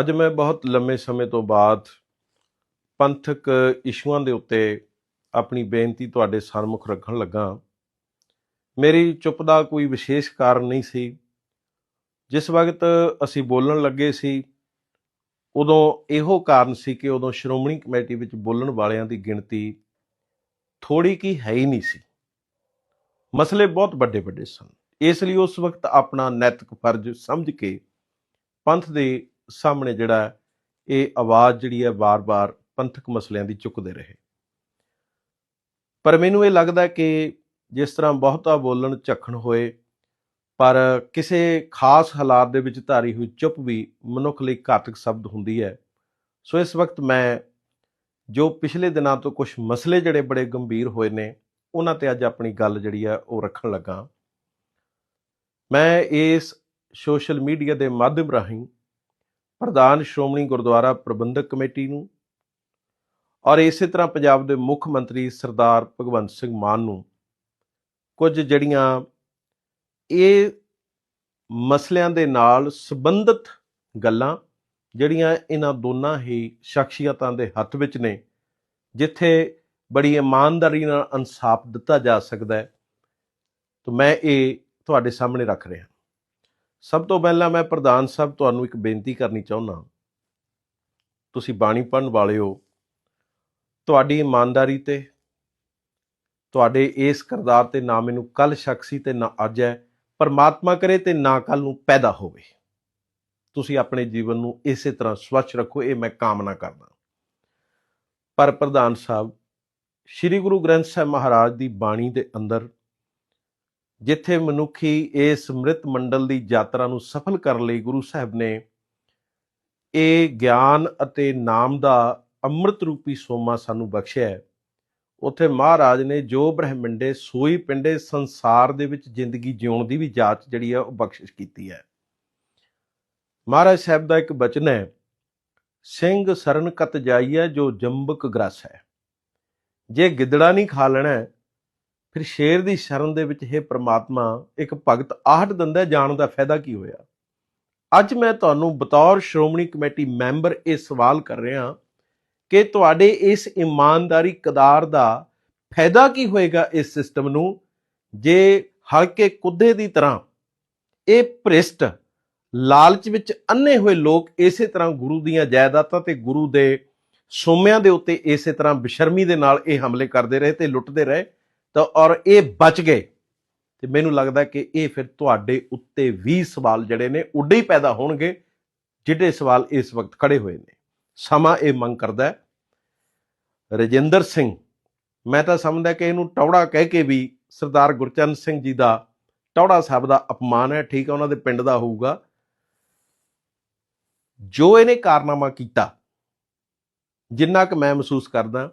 ਅੱਜ ਮੈਂ ਬਹੁਤ ਲੰਮੇ ਸਮੇਂ ਤੋਂ ਬਾਅਦ ਪੰਥਕ ਇਸ਼ੂਆਂ ਦੇ ਉੱਤੇ ਆਪਣੀ ਬੇਨਤੀ ਤੁਹਾਡੇ ਸਾਹਮਣੇ ਰੱਖਣ ਲੱਗਾ ਮੇਰੀ ਚੁੱਪ ਦਾ ਕੋਈ ਵਿਸ਼ੇਸ਼ ਕਾਰਨ ਨਹੀਂ ਸੀ। ਜਿਸ ਵਕਤ ਅਸੀਂ ਬੋਲਣ ਲੱਗੇ ਸੀ, ਉਦੋਂ ਇਹੋ ਕਾਰਨ ਸੀ ਕਿ ਉਦੋਂ ਸ਼੍ਰੋਮਣੀ ਕਮੇਟੀ ਵਿੱਚ ਬੋਲਣ ਵਾਲਿਆਂ ਦੀ ਗਿਣਤੀ ਥੋੜੀ ਕੀ ਹੈ ਹੀ ਨਹੀਂ ਸੀ। ਮਸਲੇ ਬਹੁਤ ਵੱਡੇ ਵੱਡੇ ਸਨ। ਇਸ ਲਈ ਉਸ ਵਕਤ ਆਪਣਾ ਨੈਤਿਕ ਫਰਜ਼ ਸਮਝ ਕੇ ਪੰਥ ਦੇ ਸਾਹਮਣੇ ਜਿਹੜਾ ਇਹ ਆਵਾਜ਼ ਜਿਹੜੀ ਹੈ ਵਾਰ-ਵਾਰ ਪੰਥਕ ਮਸਲਿਆਂ ਦੀ ਚੁੱਕਦੇ ਰਹੇ। ਪਰ ਮੈਨੂੰ ਇਹ ਲੱਗਦਾ ਕਿ ਜਿਸ ਤਰ੍ਹਾਂ ਬਹੁਤਾ ਬੋਲਣ ਝੱਖਣ ਹੋਏ, ਪਰ ਕਿਸੇ ਖਾਸ ਹਾਲਾਤ ਦੇ ਵਿੱਚ ਧਾਰੀ ਹੋਈ ਚੁੱਪ ਵੀ ਮਨੁੱਖ ਲਈ ਘਾਤਕ ਸ਼ਬਦ ਹੁੰਦੀ ਹੈ। ਸੋ ਇਸ ਵਕਤ ਮੈਂ ਜੋ ਪਿਛਲੇ ਦਿਨਾਂ ਤੋਂ ਕੁਝ ਮਸਲੇ ਜਿਹੜੇ ਬੜੇ ਗੰਭੀਰ ਹੋਏ ਨੇ, ਉਹਨਾਂ ਤੇ ਅੱਜ ਆਪਣੀ ਗੱਲ ਜਿਹੜੀ ਹੈ ਉਹ ਰੱਖਣ ਲੱਗਾ। ਮੈਂ ਇਸ ਸੋਸ਼ਲ ਮੀਡੀਆ ਦੇ ਮਾਧਿਅਮ ਰਾਹੀਂ ਪ੍ਰਧਾਨ ਸ਼੍ਰੋਮਣੀ ਗੁਰਦੁਆਰਾ ਪ੍ਰਬੰਧਕ ਕਮੇਟੀ ਨੂੰ ਔਰ ਇਸੇ ਤਰ੍ਹਾਂ ਪੰਜਾਬ ਦੇ ਮੁੱਖ ਮੰਤਰੀ ਸਰਦਾਰ ਭਗਵੰਤ ਸਿੰਘ ਮਾਨ ਨੂੰ ਕੁਝ ਜਿਹੜੀਆਂ ਇਹ ਮਸਲਿਆਂ ਦੇ ਨਾਲ ਸੰਬੰਧਿਤ ਗੱਲਾਂ ਜਿਹੜੀਆਂ ਇਹਨਾਂ ਦੋਨਾਂ ਹੀ ਸ਼ਖਸੀਅਤਾਂ ਦੇ ਹੱਥ ਵਿੱਚ ਨੇ, ਜਿੱਥੇ ਬੜੀ ਇਮਾਨਦਾਰੀ ਨਾਲ ਇਨਸਾਫ ਦਿੱਤਾ ਜਾ ਸਕਦਾ ਹੈ, ਤਾਂ ਮੈਂ ਇਹ ਤੁਹਾਡੇ ਸਾਹਮਣੇ ਰੱਖ ਰਿਹਾ। ਸਭ ਤੋਂ ਪਹਿਲਾਂ ਮੈਂ ਪ੍ਰਧਾਨ ਸਾਹਿਬ ਤੁਹਾਨੂੰ ਇੱਕ ਬੇਨਤੀ ਕਰਨੀ ਚਾਹੁੰਦਾ ਤੁਸੀਂ ਬਾਣੀ ਪੜਨ ਵਾਲੇ ਹੋ। ਤੁਹਾਡੀ ਇਮਾਨਦਾਰੀ ਤੇ, ਤੁਹਾਡੇ ਇਸ ਕਰਦਾਰ ਤੇ ਨਾ ਮੈਨੂੰ ਕੱਲ ਸ਼ੱਕ ਸੀ ਤੇ ਨਾ ਅੱਜ ਹੈ। ਪਰਮਾਤਮਾ ਕਰੇ ਤੇ ਨਾ ਕੱਲ ਨੂੰ ਪੈਦਾ ਹੋਵੇ। ਤੁਸੀਂ ਆਪਣੇ ਜੀਵਨ ਨੂੰ ਇਸੇ ਤਰ੍ਹਾਂ ਸਵੱਛ ਰੱਖੋ, ਇਹ ਮੈਂ ਕਾਮਨਾ ਕਰਦਾ ਪਰ ਪ੍ਰਧਾਨ ਸਾਹਿਬ, ਸ੍ਰੀ ਗੁਰੂ ਗ੍ਰੰਥ ਸਾਹਿਬ ਮਹਾਰਾਜ ਦੀ ਬਾਣੀ ਦੇ ਅੰਦਰ ਜਿੱਥੇ ਮਨੁੱਖੀ ਇਸ ਸਮ੍ਰਿਤ ਮੰਡਲ ਦੀ ਯਾਤਰਾ ਨੂੰ ਸਫਲ ਕਰਨ ਲਈ ਗੁਰੂ ਸਾਹਿਬ ਨੇ ਇਹ ਗਿਆਨ ਅਤੇ ਨਾਮ ਦਾ ਅੰਮ੍ਰਿਤ ਰੂਪੀ ਸੋਮਾ ਸਾਨੂੰ ਬਖਸ਼ਿਆ ਹੈ। ਉੱਥੇ ਮਹਾਰਾਜ ਨੇ ਜੋ ਬ੍ਰਹਮੰਡੇ ਸੋਈ ਪਿੰਡੇ ਸੰਸਾਰ ਦੇ ਵਿੱਚ ਜ਼ਿੰਦਗੀ ਜਿਉਣ ਦੀ ਵੀ ਜਾਚ ਜਿਹੜੀ ਹੈ ਉਹ ਬਖਸ਼ਿਸ਼ ਕੀਤੀ ਹੈ। ਮਹਾਰਾਜ ਸਾਹਿਬ ਦਾ ਇੱਕ ਬਚਨ ਹੈ, ਸਿੰਘ ਸਰਨ ਕਤ ਜਾਈਐ ਜੋ ਜੰਬਕ ਗ੍ਰਸ ਹੈ। ਜੇ ਗਿੱਦੜਾ ਨਹੀਂ ਖਾ ਲੈਣਾ ਫਿਰ ਸ਼ੇਰ ਦੀ ਸ਼ਰਨ ਦੇ ਵਿੱਚ ਇਹ ਪ੍ਰਮਾਤਮਾ, ਇੱਕ ਭਗਤ ਆਹਟ ਦਿੰਦਾ ਜਾਣ ਦਾ ਫਾਇਦਾ ਕੀ ਹੋਇਆ? ਅੱਜ ਮੈਂ ਤੁਹਾਨੂੰ ਬਤੌਰ ਸ਼੍ਰੋਮਣੀ ਕਮੇਟੀ ਮੈਂਬਰ ਇਹ ਸਵਾਲ ਕਰ ਰਿਹਾ ਕਿ ਤੁਹਾਡੇ ਇਸ ਇਮਾਨਦਾਰੀ ਕਦਾਰ ਦਾ ਫਾਇਦਾ ਕੀ ਹੋਏਗਾ ਇਸ ਸਿਸਟਮ ਨੂੰ? ਜੇ ਹਲਕੇ ਕੁੱਦੇ ਦੀ ਤਰ੍ਹਾਂ ਇਹ ਭ੍ਰਿਸ਼ਟ ਲਾਲਚ ਵਿੱਚ ਅੰਨੇ ਹੋਏ ਲੋਕ ਇਸੇ ਤਰ੍ਹਾਂ ਗੁਰੂ ਦੀਆਂ ਜਾਇਦਾਦਾਂ ਤੇ ਗੁਰੂ ਦੇ ਸੋਮਿਆਂ ਦੇ ਉੱਤੇ ਇਸੇ ਤਰ੍ਹਾਂ ਬੇਸ਼ਰਮੀ ਦੇ ਨਾਲ ਇਹ ਹਮਲੇ ਕਰਦੇ ਰਹੇ ਤੇ ਲੁੱਟਦੇ ਰਹੇ ਤਾਂ ਔਰ ਇਹ ਬਚ ਗਏ। ਤੇ ਮੈਨੂੰ ਲੱਗਦਾ ਕਿ ਇਹ ਫਿਰ ਤੁਹਾਡੇ ਉੱਤੇ ਵੀ ਸਵਾਲ ਜਿਹੜੇ ਨੇ, ਉੱਡੇ ਹੀ ਪੈਦਾ ਹੋਣਗੇ, ਜਿਹੜੇ ਸਵਾਲ ਇਸ ਵਕਤ ਖੜੇ ਹੋਏ ਨੇ। ਸਮਾਂ ਇਹ ਮੰਗ ਕਰਦਾ ਹੈ। ਰਜਿੰਦਰ ਸਿੰਘ, ਮੈਂ ਤਾਂ ਸਮਝਦਾ ਕਿ ਇਹਨੂੰ ਟੌੜਾ ਕਹਿ ਕੇ ਵੀ ਸਰਦਾਰ ਗੁਰਚਰਨ ਸਿੰਘ ਜੀ ਦਾ ਟੌੜਾ ਸਾਹਿਬ ਦਾ ਅਪਮਾਨ ਹੈ। ਠੀਕ ਹੈ, ਉਹਨਾਂ ਦੇ ਪਿੰਡ ਦਾ ਹੋਊਗਾ। ਜੋ ਇਹਨੇ ਕਾਰਨਾਮਾ ਕੀਤਾ, ਜਿੰਨਾ ਕਿ ਮੈਂ ਮਹਿਸੂਸ ਕਰਦਾ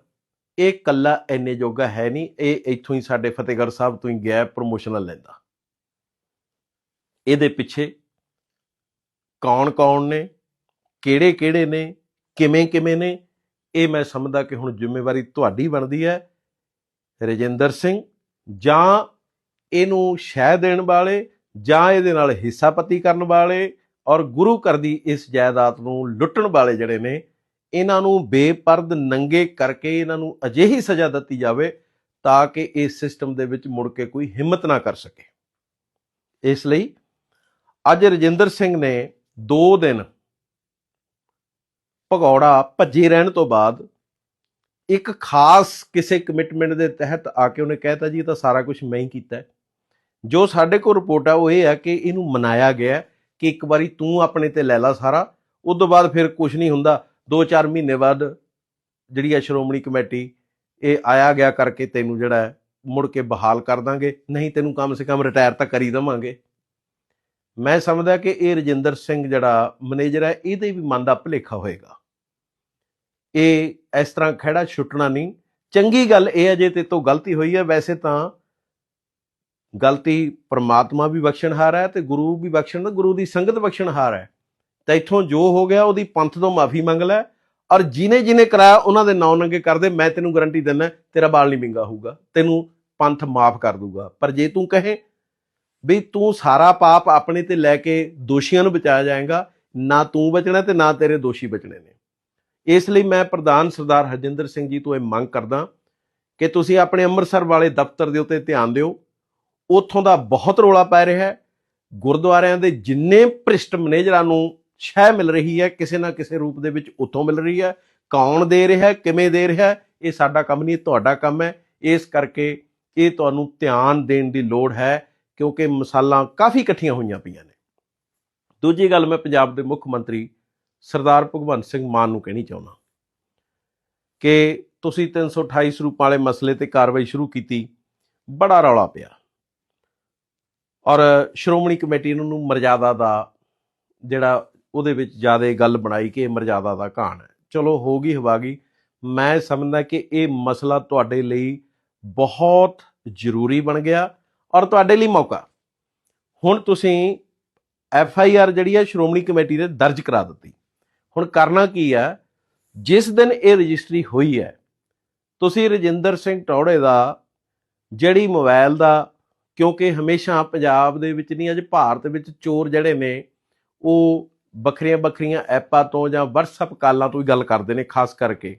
ਇਹ ਕੱਲਾ ਐਨੇ ਜੋਗਾ ਹੈ ਨਹੀਂ, ਇਹ ਇੱਥੋਂ ਹੀ ਸਾਡੇ ਫਤਿਹਗੜ੍ਹ ਸਾਹਿਬ ਤੋਂ ਹੀ ਗਿਆ ਪ੍ਰੋਮੋਸ਼ਨਲ ਲੈਂਦਾ। ਇਹਦੇ ਪਿੱਛੇ ਕੌਣ-ਕੌਣ ਨੇ ਕਿਹੜੇ-ਕਿਹੜੇ ਨੇ ਕਿਵੇਂ-ਕਿਵੇਂ ਨੇ, ਇਹ ਮੈਂ ਸਮਝਦਾ ਕਿ ਹੁਣ ਜ਼ਿੰਮੇਵਾਰੀ ਤੁਹਾਡੀ ਬਣਦੀ ਹੈ। ਰਜਿੰਦਰ ਸਿੰਘ, ਜਾਂ ਇਹਨੂੰ ਸ਼ਹਿ ਦੇਣ ਵਾਲੇ, ਜਾਂ ਇਹਦੇ ਨਾਲ ਹਿੱਸਾਪਤੀ ਕਰਨ ਵਾਲੇ, ਔਰ ਗੁਰੂ ਘਰ ਦੀ ਇਸ ਜਾਇਦਾਦ ਨੂੰ ਲੁੱਟਣ ਵਾਲੇ ਜਿਹੜੇ ਨੇ ਇਹਨਾਂ ਨੂੰ ਬੇਪਰਦ ਨੰਗੇ ਕਰਕੇ ਇਹਨਾਂ ਨੂੰ ਅਜਿਹੀ ਸਜ਼ਾ ਦਿੱਤੀ ਜਾਵੇ ਤਾਂ ਕਿ ਇਸ ਸਿਸਟਮ ਦੇ ਵਿੱਚ ਮੁੜ ਕੇ ਕੋਈ ਹਿੰਮਤ ਨਾ ਕਰ ਸਕੇ। ਇਸ ਲਈ ਅੱਜ ਰਜਿੰਦਰ ਸਿੰਘ ਨੇ 2 ਦਿਨ ਭਗੌੜਾ ਭੱਜੇ ਰਹਿਣ ਤੋਂ ਬਾਅਦ ਇੱਕ ਖਾਸ ਕਿਸੇ ਕਮਿਟਮੈਂਟ ਦੇ ਤਹਿਤ ਆ ਕੇ ਉਹਨੇ ਕਹਿਤਾ, ਜੀ, ਇਹ ਤਾਂ ਸਾਰਾ ਕੁਝ ਮੈਂ ਹੀ ਕੀਤਾ ਜੋ ਸਾਡੇ ਕੋਲ ਰਿਪੋਰਟ ਆ, ਉਹ ਇਹ ਹੈ ਕਿ ਇਹਨੂੰ ਮਨਾਇਆ ਗਿਆ ਕਿ ਇੱਕ ਵਾਰੀ ਤੂੰ ਆਪਣੇ ਤੇ ਲੈ ਲਾ ਸਾਰਾ ਉਸ ਤੋਂ ਬਾਅਦ ਫਿਰ ਕੁਝ ਨਹੀਂ ਹੁੰਦਾ। 2-4 ਮਹੀਨੇ ਬਾਅਦ ਜਿਹੜੀ ਹੈ ਸ਼੍ਰੋਮਣੀ ਕਮੇਟੀ, ਇਹ ਆਇਆ ਗਿਆ ਕਰਕੇ ਤੈਨੂੰ ਜਿਹੜਾ ਹੈ, ਮੁੜ ਕੇ ਬਹਾਲ ਕਰ ਦਾਂਗੇ, ਨਹੀਂ ਤੈਨੂੰ ਕਮ ਸੇ ਕਮ ਰਿਟਾਇਰ ਤਾਂ ਕਰੀ ਦਵਾਂਗੇ। ਮੈਂ ਸਮਝਦਾ ਕਿ ਇਹ ਰਜਿੰਦਰ ਸਿੰਘ ਜਿਹੜਾ ਮੈਨੇਜਰ ਹੈ, ਇਹਦੇ ਵੀ ਮਨ ਦਾ ਭੁਲੇਖਾ ਹੋਏਗਾ। ਇਹ ਇਸ ਤਰ੍ਹਾਂ ਖੜਾ ਛੁੱਟਣਾ ਨਹੀਂ। ਚੰਗੀ ਗੱਲ ਇਹ ਹੈ ਜੇ ਤੇ ਤੋਂ ਗਲਤੀ ਹੋਈ ਹੈ। ਵੈਸੇ ਤਾਂ ਗਲਤੀ ਪਰਮਾਤਮਾ ਵੀ ਬਖਸ਼ਣਹਾਰ ਹੈ ਤੇ ਗੁਰੂ ਵੀ ਬਖਸ਼ਣ, ਗੁਰੂ ਦੀ ਸੰਗਤ ਬਖਸ਼ਣਹਾਰ ਹੈ। ਤਾਂ ਇੱਥੋਂ ਜੋ ਹੋ ਗਿਆ, ਉਹਦੀ ਪੰਥ ਤੋਂ ਮਾਫੀ ਮੰਗ ਲੈ। ਔਰ ਜਿਨੇ ਜਿਨੇ ਕਰਾਇਆ, ਉਹਨਾਂ ਦੇ ਨਾਂ ਨੰਗੇ ਕਰਦੇ ਮੈਂ ਤੈਨੂੰ ਗਾਰੰਟੀ ਦਿੰਦਾ, ਤੇਰਾ ਬਾਲ ਨਹੀਂ ਵਿੰਗਾ ਹੋਊਗਾ। ਤੈਨੂੰ ਪੰਥ ਮਾਫ ਕਰ ਦੂਗਾ। ਪਰ ਜੇ ਤੂੰ ਕਹੇ ਵੀ ਤੂੰ ਸਾਰਾ ਪਾਪ ਆਪਣੇ ਤੇ ਲੈ ਕੇ ਦੋਸ਼ੀਆਂ ਨੂੰ ਬਚਾਇਆ ਜਾਏਗਾ, ਨਾ ਤੂੰ ਬਚਣਾ ਤੇ ਨਾ ਤੇਰੇ ਦੋਸ਼ੀ ਬਚਣੇ ਨੇ। ਇਸ ਲਈ ਮੈਂ ਪ੍ਰਧਾਨ ਸਰਦਾਰ ਹਰਜਿੰਦਰ ਸਿੰਘ ਜੀ ਤੋਂ ਇਹ ਮੰਗ ਕਰਦਾ ਕਿ ਤੁਸੀਂ ਆਪਣੇ ਅੰਮ੍ਰਿਤਸਰ ਵਾਲੇ ਦਫ਼ਤਰ ਦੇ ਉੱਤੇ ਧਿਆਨ ਦਿਓ। ਉੱਥੋਂ ਦਾ ਬਹੁਤ ਰੋਲਾ ਪੈ ਰਿਹਾ ਹੈ। ਗੁਰਦੁਆਰਿਆਂ ਦੇ ਜਿੰਨੇ ਭ੍ਰਿਸ਼ਟ ਮੈਨੇਜਰਾਂ ਨੂੰ ਸ਼ਹਿ ਮਿਲ ਰਹੀ ਹੈ, ਕਿਸੇ ਨਾ ਕਿਸੇ ਰੂਪ ਦੇ ਵਿੱਚ ਉੱਥੋਂ ਮਿਲ ਰਹੀ ਹੈ। ਕੌਣ ਦੇ ਰਿਹਾ ਕਿਵੇਂ ਦੇ ਰਿਹਾ ਇਹ ਸਾਡਾ ਕੰਮ ਨਹੀਂ ਤੁਹਾਡਾ ਕੰਮ ਹੈ। ਇਸ ਕਰਕੇ ਇਹ ਤੁਹਾਨੂੰ ਧਿਆਨ ਦੇਣ ਦੀ ਲੋੜ ਹੈ, ਕਿਉਂਕਿ ਮਸਾਲਾਂ ਕਾਫੀ ਇਕੱਠੀਆਂ ਹੋਈਆਂ ਪਈਆਂ ਨੇ। ਦੂਜੀ ਗੱਲ ਮੈਂ ਪੰਜਾਬ ਦੇ ਮੁੱਖ ਮੰਤਰੀ ਸਰਦਾਰ ਭਗਵੰਤ ਸਿੰਘ ਮਾਨ ਨੂੰ ਕਹਿਣੀ ਚਾਹੁੰਦਾ ਕਿ ਤੁਸੀਂ 328 ਸਰੂਪਾਂ ਵਾਲੇ ਮਸਲੇ ਤੇ ਕਾਰਵਾਈ ਸ਼ੁਰੂ ਕੀਤੀ, ਬੜਾ ਰੌਲਾ ਪਿਆ। ਔਰ ਸ਼੍ਰੋਮਣੀ ਕਮੇਟੀ ਨੂੰ ਮਰਜ਼ਾਦਾ ਦਾ ਜਿਹੜਾ ਉਹਦੇ ਵਿੱਚ ਜ਼ਿਆਦਾ ਗੱਲ ਬਣਾਈ ਕਿ ਇਹ ਮਰਜ਼ਾਦਾ ਦਾ ਘਾਣ ਹੈ। ਚਲੋ, ਹੋ ਗਈ ਹਵਾਗੀ। ਮੈਂ ਸਮਝਦਾ ਕਿ ਇਹ ਮਸਲਾ ਤੁਹਾਡੇ ਲਈ ਬਹੁਤ ਜ਼ਰੂਰੀ ਬਣ ਗਿਆ ਔਰ ਤੁਹਾਡੇ ਲਈ ਮੌਕਾ। ਹੁਣ ਤੁਸੀਂ ਐਫ ਆਈ ਆਰ ਜਿਹੜੀ ਹੈ ਸ਼੍ਰੋਮਣੀ ਕਮੇਟੀ ਨੇ ਦਰਜ ਕਰਾ ਦਿੱਤੀ। ਹੁਣ ਕਰਨਾ ਕੀ ਹੈ? ਜਿਸ ਦਿਨ ਇਹ ਰਜਿਸਟਰੀ ਹੋਈ ਹੈ, ਤੁਸੀਂ ਰਜਿੰਦਰ ਸਿੰਘ ਟੌੜੇ ਦਾ, ਜਿਹੜੀ ਮੋਬਾਈਲ ਦਾ, ਕਿਉਂਕਿ ਹਮੇਸ਼ਾ ਪੰਜਾਬ ਦੇ ਵਿੱਚ ਨਹੀਂ, ਅੱਜ ਭਾਰਤ ਵਿੱਚ ਚੋਰ ਜਿਹੜੇ ਨੇ, ਉਹ ਵੱਖਰੀਆਂ ਵੱਖਰੀਆਂ ਐਪਾਂ ਤੋਂ ਜਾਂ WhatsApp ਕਾਲਾਂ ਤੋਂ ਹੀ ਗੱਲ ਕਰਦੇ ਨੇ, ਖਾਸ ਕਰਕੇ।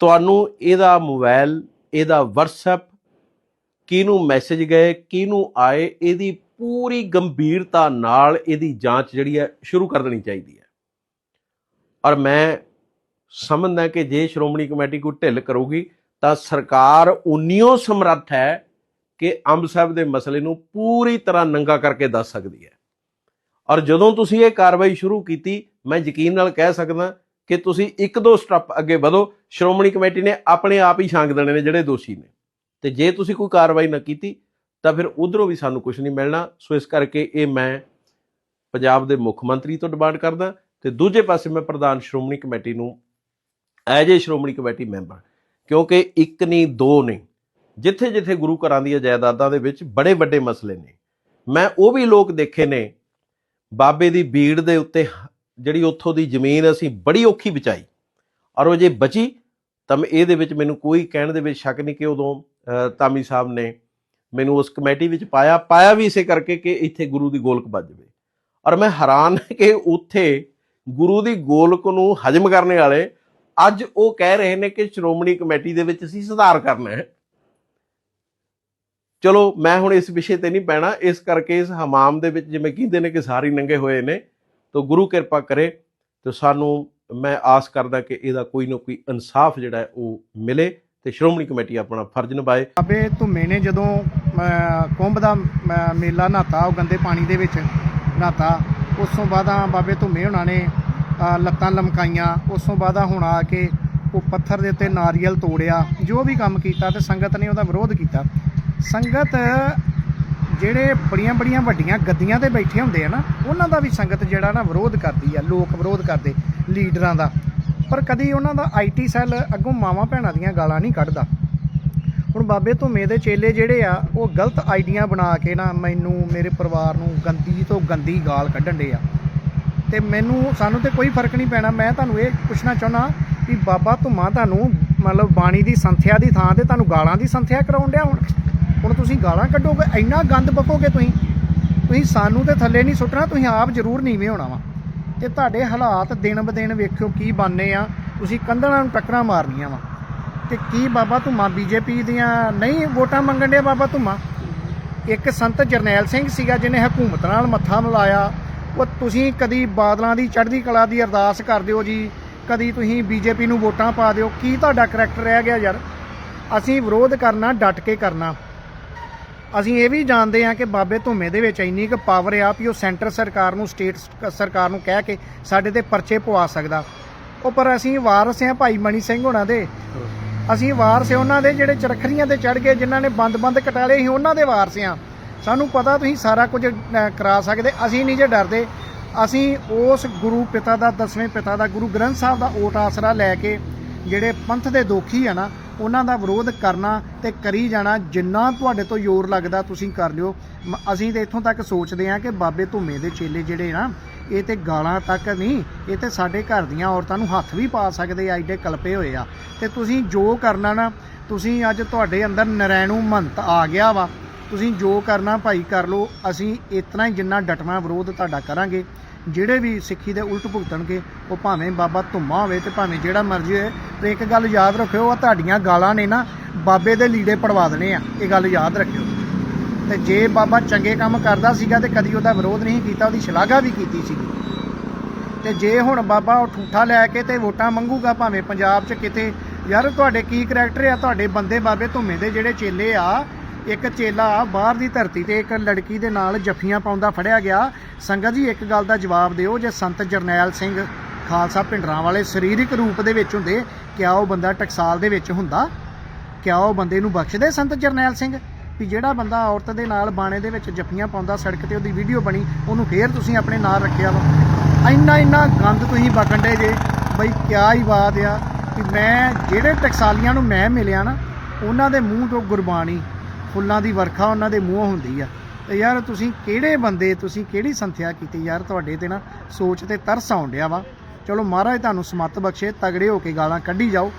ਤੁਹਾਨੂੰ ਇਹਦਾ ਮੋਬਾਈਲ ਇਹਦਾ WhatsApp ਕਿਹਨੂੰ ਮੈਸੇਜ ਗਏ, ਕਿਹਨੂੰ ਆਏ, ਇਹਦੀ ਪੂਰੀ ਗੰਭੀਰਤਾ ਨਾਲ ਇਹਦੀ ਜਾਂਚ ਜਿਹੜੀ ਹੈ ਸ਼ੁਰੂ ਕਰ ਦੇਣੀ ਚਾਹੀਦੀ ਹੈ। ਔਰ ਮੈਂ ਸਮਝਦਾ ਕਿ ਜੇ ਸ਼੍ਰੋਮਣੀ ਕਮੇਟੀ ਕੋਈ ਢਿੱਲ ਕਰੂਗੀ, ਤਾਂ ਸਰਕਾਰ ਉਨੀਓ ਸਮਰੱਥ ਹੈ ਕਿ ਅੰਬ ਸਾਹਿਬ ਦੇ ਮਸਲੇ ਨੂੰ ਪੂਰੀ ਤਰ੍ਹਾਂ ਨੰਗਾ ਕਰਕੇ ਦੱਸ ਸਕਦੀ ਹੈ। ਔਰ ਜਦੋਂ ਤੁਸੀਂ ਇਹ ਕਾਰਵਾਈ ਸ਼ੁਰੂ ਕੀਤੀ, ਮੈਂ ਯਕੀਨ ਨਾਲ ਕਹਿ ਸਕਦਾ ਕਿ ਤੁਸੀਂ ਇੱਕ ਦੋ ਸਟੈਪ ਅੱਗੇ ਵਧੋ। ਸ਼੍ਰੋਮਣੀ ਕਮੇਟੀ ਨੇ ਆਪਣੇ ਆਪ ਹੀ ਛਾਂਗ ਦੇਣੇ ਨੇ ਜਿਹੜੇ ਦੋਸ਼ੀ ਨੇ। ਤੇ ਜੇ ਤੁਸੀਂ ਕੋਈ ਕਾਰਵਾਈ ਨਾ ਕੀਤੀ, ਤਾਂ ਫਿਰ ਉਧਰੋਂ ਵੀ ਸਾਨੂੰ ਕੁਝ ਨਹੀਂ ਮਿਲਣਾ। ਸੋ ਇਸ ਕਰਕੇ ਇਹ ਮੈਂ ਪੰਜਾਬ ਦੇ ਮੁੱਖ ਮੰਤਰੀ ਤੋਂ ਡਿਮਾਂਡ ਕਰਦਾ ਤੇ ਦੂਜੇ ਪਾਸੇ ਮੈਂ ਪ੍ਰਧਾਨ ਸ਼੍ਰੋਮਣੀ ਕਮੇਟੀ ਨੂੰ as a Shiromani committee member, ਕਿਉਂਕਿ ਇੱਕ ਨਹੀਂ, ਦੋ ਨਹੀਂ। ਜਿੱਥੇ ਜਿੱਥੇ ਗੁਰੂ ਘਰਾਂ ਦੀਆਂ ਜਾਇਦਾਦਾਂ ਦੇ ਵਿੱਚ ਬੜੇ ਵੱਡੇ ਮਸਲੇ ਨੇ। ਮੈਂ ਉਹ ਵੀ ਲੋਕ ਦੇਖੇ ਨੇ ਬਾਬੇ ਦੀ ਬੀੜ ਦੇ ਉੱਤੇ ਜਿਹੜੀ ਉੱਥੋਂ ਦੀ ਜ਼ਮੀਨ ਅਸੀਂ ਬੜੀ ਔਖੀ ਬਚਾਈ। ਔਰ ਉਹ ਜੇ ਬਚੀ, ਤਾਂ ਮੈਂ ਇਹਦੇ ਵਿੱਚ ਮੈਨੂੰ ਕੋਈ ਕਹਿਣ ਦੇ ਵਿੱਚ ਸ਼ੱਕ ਨਹੀਂ ਕਿ ਉਦੋਂ ਤਾਮੀ ਸਾਹਿਬ ਨੇ ਮੈਨੂੰ ਉਸ ਕਮੇਟੀ ਵਿੱਚ ਪਾਇਆ ਪਾਇਆ ਵੀ ਇਸੇ ਕਰਕੇ ਕਿ ਇੱਥੇ ਗੁਰੂ ਦੀ ਗੋਲਕ ਵੱਜ ਜਾਵੇ। ਔਰ ਮੈਂ ਹੈਰਾਨ ਕਿ ਉੱਥੇ ਗੁਰੂ ਦੀ ਗੋਲਕ ਨੂੰ ਹਜਮ ਕਰਨ ਵਾਲੇ ਅੱਜ ਉਹ ਕਹਿ ਰਹੇ ਨੇ ਕਿ ਸ਼੍ਰੋਮਣੀ ਕਮੇਟੀ ਦੇ ਵਿੱਚ ਅਸੀਂ ਸੁਧਾਰ ਕਰਨਾ ਹੈ। ਚਲੋ, ਮੈਂ ਹੁਣ ਇਸ ਵਿਸ਼ੇ ਤੇ ਨਹੀਂ ਪੈਣਾ। ਇਸ ਕਰਕੇ ਇਸ ਹਮਾਮ ਦੇ ਵਿੱਚ ਜਿਵੇਂ ਕਹਿੰਦੇ ਨੇ ਕਿ ਸਾਰੇ ਨੰਗੇ ਹੋਏ ਨੇ, ਤਾਂ ਗੁਰੂ ਕਿਰਪਾ ਕਰੇ, ਤੇ ਸਾਨੂੰ ਮੈਂ ਆਸ ਕਰਦਾ ਕਿ ਇਹਦਾ ਕੋਈ ਨਾ ਕੋਈ ਇਨਸਾਫ ਜਿਹੜਾ ਉਹ ਮਿਲੇ ਤੇ ਸ਼੍ਰੋਮਣੀ ਕਮੇਟੀ ਆਪਣਾ ਫਰਜ਼ ਨਿਭਾਏ। ਬਾਬੇ, ਧੁੰਮੇ ਨੇ ਜਦੋਂ ਕੁੰਭ ਦਾ ਮੇਲਾ ਨਹਾਤਾ, ਉਹ ਗੰਦੇ ਪਾਣੀ ਦੇ ਵਿੱਚ ਨਹਾਤਾ, ਉਸ ਤੋਂ ਬਾਅਦ ਬਾਬੇ ਧੁੰਮੇ ਹੁਣਾਂ ਨੇ ਲੱਤਾਂ ਲਮਕਾਈਆਂ। ਉਸ ਤੋਂ ਬਾਅਦ ਹੁਣ ਆ ਕੇ ਉਹ ਪੱਥਰ ਦੇ ਉੱਤੇ ਨਾਰੀਅਲ ਤੋੜਿਆ। ਜੋ ਵੀ ਕੰਮ ਕੀਤਾ ਤੇ ਸੰਗਤ ਨੇ ਉਹਦਾ ਵਿਰੋਧ ਕੀਤਾ। ਸੰਗਤ ਜਿਹੜੇ ਬੜੀਆਂ ਬੜੀਆਂ ਵੱਡੀਆਂ ਗੱਦੀਆਂ ਤੇ ਬੈਠੇ ਹੁੰਦੇ ਆ ਨਾ, ਉਹਨਾਂ ਦਾ ਵੀ ਸੰਗਤ ਜਿਹੜਾ ਨਾ ਵਿਰੋਧ ਕਰਦੀ ਆ, ਲੋਕ ਵਿਰੋਧ ਕਰਦੇ ਲੀਡਰਾਂ ਦਾ। ਪਰ ਕਦੀ ਉਹਨਾਂ ਦਾ ਆਈਟੀ ਸੈੱਲ ਅੱਗੋਂ ਮਾਵਾਂ ਭੈਣਾਂ ਦੀਆਂ ਗਾਲਾਂ ਨਹੀਂ ਕੱਢਦਾ। ਹੁਣ ਬਾਬੇ ਧੁੰਮੇ ਦੇ ਚੇਲੇ ਜਿਹੜੇ ਆ, ਉਹ ਗਲਤ ਆਈਡੀਆਂ ਬਣਾ ਕੇ ਨਾ ਮੈਨੂੰ, ਮੇਰੇ ਪਰਿਵਾਰ ਨੂੰ ਗੰਦੀ ਤੋਂ ਗੰਦੀ ਗਾਲ ਕੱਢਣ ਦੇ ਆ। ਤੇ ਮੈਨੂੰ, ਸਾਨੂੰ ਤੇ ਕੋਈ ਫ਼ਰਕ ਨਹੀਂ ਪੈਣਾ। ਮੈਂ ਤੁਹਾਨੂੰ ਇਹ ਪੁੱਛਣਾ ਚਾਹੁੰਦਾ ਵੀ ਬਾਬਾ ਧੁੰਮਾ ਤੁਹਾਨੂੰ ਮਤਲਬ ਬਾਣੀ ਦੀ ਸੰਥਿਆ ਦੀ ਥਾਂ ਤੇ ਤੁਹਾਨੂੰ ਗਾਲਾਂ ਦੀ ਸੰਥਿਆ ਕਰਾਉਣ ਡਿਆ ਹੁਣ? ਹੁਣ ਤੁਸੀਂ ਗਾਲਾਂ ਕੱਢੋਗੇ, ਇੰਨਾ ਗੰਦ ਬਕੋਗੇ ਤੁਸੀਂ? ਤੁਸੀਂ ਸਾਨੂੰ ਤੇ ਥੱਲੇ ਨਹੀਂ ਸੁੱਟਣਾ, ਤੁਸੀਂ ਆਪ ਜ਼ਰੂਰ ਨੀਵੇਂ ਹੋਣਾ ਵਾ। ਤੇ ਤੁਹਾਡੇ ਹਾਲਾਤ ਦਿਨ ਬ ਦਿਨ ਵੇਖਿਓ ਕੀ ਬਣਨੇ ਆ। ਤੁਸੀਂ ਕੰਧਲਾਂ ਨੂੰ ਟੱਕਰਾਂ ਮਾਰਨੀਆਂ ਵਾ। ਤੇ ਕੀ ਬਾਬਾ ਧੁੰਮਾ ਬੀਜੇਪੀ ਦੀਆਂ ਨਹੀਂ ਵੋਟਾਂ ਮੰਗਣ ਡਿਆ ਬਾਬਾ ਧੁੰਮਾ? ਇੱਕ ਸੰਤ ਜਰਨੈਲ ਸਿੰਘ ਸੀਗਾ ਜਿਹਨੇ ਹਕੂਮਤ ਨਾਲ ਮੱਥਾ ਮਿਲਾਇਆ। ਉਹ ਤੁਸੀਂ ਕਦੀ ਬਾਦਲਾਂ ਦੀ, ਚੜ੍ਹਦੀ ਕਲਾ ਦੀ ਅਰਦਾਸ ਕਰ ਦਿਓ ਜੀ। ਕਦੀ ਤੁਸੀਂ ਬੀਜੇਪੀ ਨੂੰ ਵੋਟਾਂ ਪਾ ਦਿਓ। ਕੀ ਤੁਹਾਡਾ ਕਰੈਕਟਰ ਰਹਿ ਗਿਆ ਯਾਰ? ਅਸੀਂ ਵਿਰੋਧ ਕਰਨਾ, ਡਟ ਕੇ ਕਰਨਾ। ਅਸੀਂ ਇਹ ਵੀ ਜਾਣਦੇ ਹਾਂ ਕਿ ਬਾਬੇ ਧੁੰਮੇ ਦੇ ਵਿੱਚ ਇੰਨੀ ਕੁ ਪਾਵਰ ਆ ਵੀ ਉਹ ਸੈਂਟਰ ਸਰਕਾਰ ਨੂੰ ਸਟੇਟ ਸਰਕਾਰ ਨੂੰ ਕਹਿ ਕੇ ਸਾਡੇ ਤੇ ਪਰਚੇ ਪਵਾ ਸਕਦਾ। ਉਹ ਪਰ ਅਸੀਂ ਵਾਰਸ ਹਾਂ ਭਾਈ ਮਣੀ ਸਿੰਘ ਹੋਣਾ ਦੇ। ਅਸੀਂ ਵਾਰਸ ਉਹਨਾਂ ਦੇ ਜਿਹੜੇ ਚਰਖੜੀਆਂ ਤੇ ਚੜ ਗਏ, ਜਿਨ੍ਹਾਂ ਨੇ ਬੰਦ-ਬੰਦ ਕਟਾਲੇ ਸੀ ਉਹਨਾਂ ਦੇ ਵਾਰਸ ਹਾਂ। ਸਾਨੂੰ ਪਤਾ ਤੁਸੀਂ ਸਾਰਾ ਕੁਝ ਕਰਾ ਸਕਦੇ। ਅਸੀਂ ਨਹੀਂ ਜੇ ਡਰਦੇ। ਅਸੀਂ ਉਸ ਗੁਰੂ ਪਿਤਾ ਦਾ, ਦਸਵੇਂ ਪਿਤਾ ਦਾ, ਗੁਰੂ ਗ੍ਰੰਥ ਸਾਹਿਬ ਦਾ ਓਟ ਆਸਰਾ ਲੈ ਕੇ ਜਿਹੜੇ ਪੰਥ ਦੇ ਦੋਖੀ ਆ ਨਾ ਉਹਨਾਂ ਦਾ ਵਿਰੋਧ ਕਰਨਾ ਤੇ ਕਰੀ ਜਾਣਾ ਜਿੰਨਾ ਤੁਹਾਡੇ ਤੋਂ ਜ਼ੋਰ ਲੱਗਦਾ ਤੁਸੀਂ ਕਰ ਲਿਓ। ਮ- ਅਸੀਂ ਤੇ ਇੱਥੋਂ ਤੱਕ ਸੋਚਦੇ ਹਾਂ ਕਿ ਬਾਬੇ ਧੁੰਮੇ ਦੇ ਚੇਲੇ ਜਿਹੜੇ ਨਾ, ਇਹ ਤੇ ਗਾਲਾਂ ਤੱਕ ਨਹੀਂ, ਇਹ ਤੇ ਸਾਡੇ ਘਰ ਦੀਆਂ ਔਰਤਾਂ ਨੂੰ ਹੱਥ ਵੀ ਪਾ ਸਕਦੇ ਆ, ਐਡੇ ਕਲਪੇ ਹੋਏ ਆ। ਤੇ ਤੁਸੀਂ ਜੋ ਕਰਨਾ ਨਾ, ਤੁਸੀਂ ਅੱਜ ਤੁਹਾਡੇ ਅੰਦਰ ਨਰੈਣੂ ਮੰਤ ਆ ਗਿਆ ਵਾ। ਤੁਸੀਂ ਜੋ ਕਰਨਾ ਭਾਈ ਕਰ ਲਓ, ਅਸੀਂ ਇਤਨਾ ਹੀ ਜਿੰਨਾ ਡਟਵਾ ਵਿਰੋਧ ਤੁਹਾਡਾ ਕਰਾਂਗੇ। ਜਿਹੜੇ ਵੀ ਸਿੱਖੀ ਦੇ ਉਲਟ ਭੁਗਤਣਗੇ, ਉਹ ਭਾਵੇਂ ਬਾਬਾ ਧੁੰਮਾ ਹੋਵੇ ਤੇ ਭਾਵੇਂ ਜਿਹੜਾ ਮਰਜ਼ੀ ਹੋਵੇ ਤੇ ਇੱਕ ਗੱਲ ਯਾਦ ਰੱਖਿਓ ਆ ਤੁਹਾਡੀਆਂ ਗਾਲਾਂ ਨੇ ਨਾ ਬਾਬੇ ਦੇ ਲੀੜੇ ਪੜਵਾ ਦੇਣੇ ਆ। ਇਹ ਗੱਲ ਯਾਦ ਰੱਖਿਓ। ਤੇ ਜੇ ਬਾਬਾ ਚੰਗੇ ਕੰਮ ਕਰਦਾ ਸੀਗਾ ਤੇ ਕਦੀ ਉਹਦਾ ਵਿਰੋਧ ਨਹੀਂ ਕੀਤਾ, ਉਹਦੀ ਸ਼ਲਾਘਾ ਵੀ ਕੀਤੀ ਸੀਗੀ। ਤੇ ਜੇ ਹੁਣ ਬਾਬਾ ਉਹ ਠੂਠਾ ਲੈ ਕੇ ਤੇ ਵੋਟਾਂ ਮੰਗੂਗਾ, ਭਾਵੇਂ ਪੰਜਾਬ 'ਚ ਕਿਤੇ, ਯਾਰ ਤੁਹਾਡੇ ਕੀ ਕਰੈਕਟਰ ਆ? ਤੁਹਾਡੇ ਬੰਦੇ ਬਾਬੇ ਧੁੰਮੇ ਦੇ ਜਿਹੜੇ ਚੇਲੇ ਆ, ਇੱਕ ਚੇਲਾ ਬਾਹਰ ਦੀ ਧਰਤੀ ਤੇ ਇੱਕ ਲੜਕੀ ਦੇ ਨਾਲ ਜੱਫੀਆਂ ਪਾਉਂਦਾ ਫੜਿਆ ਗਿਆ। ਸੰਗਤ ਜੀ, ਇੱਕ ਗੱਲ ਦਾ ਜਵਾਬ ਦਿਓ, ਜੇ ਸੰਤ ਜਰਨੈਲ ਸਿੰਘ ਖਾਲਸਾ ਪਿੰਡਰਾਂ ਵਾਲੇ ਸਰੀਰਕ ਰੂਪ ਦੇ ਵਿੱਚ ਹੁੰਦੇ, ਕਿਆ ਉਹ ਬੰਦਾ ਟਕਸਾਲ ਦੇ ਵਿੱਚ ਹੁੰਦਾ? ਕਿਆ ਉਹ ਬੰਦੇ ਨੂੰ ਬਖਸ਼ਦੇ ਸੰਤ ਜਰਨੈਲ ਸਿੰਘ? ਵੀ ਜਿਹੜਾ ਬੰਦਾ ਔਰਤ ਦੇ ਨਾਲ ਬਾਣੇ ਦੇ ਵਿੱਚ ਜੱਫੀਆਂ ਪਾਉਂਦਾ ਸੜਕ ਤੇ ਉਹਦੀ ਵੀਡੀਓ ਬਣੀ, ਉਹਨੂੰ ਫੇਰ ਤੁਸੀਂ ਆਪਣੇ ਨਾਲ ਰੱਖਿਆ ਵਾ। ਇੰਨਾ ਇੰਨਾ ਗੰਦ ਤੁਸੀਂ ਬਕਣ ਡੇ ਜੇ। ਬਈ ਕਿਆ ਹੀ ਬਾਤ ਆ ਕਿ ਮੈਂ ਜਿਹੜੇ ਟਕਸਾਲੀਆਂ ਨੂੰ ਮੈਂ ਮਿਲਿਆ ਨਾ, ਉਹਨਾਂ ਦੇ ਮੂੰਹ ਤੋਂ ਗੁਰਬਾਣੀ, ਫੁੱਲਾਂ ਦੀ ਵਰਖਾ ਉਹਨਾਂ ਦੇ ਮੂੰਹੋਂ ਹੁੰਦੀ ਆ। ਤੇ ਯਾਰ ਤੁਸੀਂ ਕਿਹੜੇ ਬੰਦੇ, ਤੁਸੀਂ ਕਿਹੜੀ ਸੰਥਿਆ ਕੀਤੀ? ਯਾਰ ਤੁਹਾਡੇ ਤੇ ਨਾ ਸੋਚ ਤੇ ਤਰਸ ਆਉਣ ਡਿਆ ਵਾ। ਚਲੋ ਮਹਾਰਾਜ ਤੁਹਾਨੂੰ ਸਮੱਤ ਬਖਸ਼ੇ ਤਗੜੇ ਹੋ ਕੇ ਗਾਲਾਂ ਕੱਢੀ ਜਾਓ।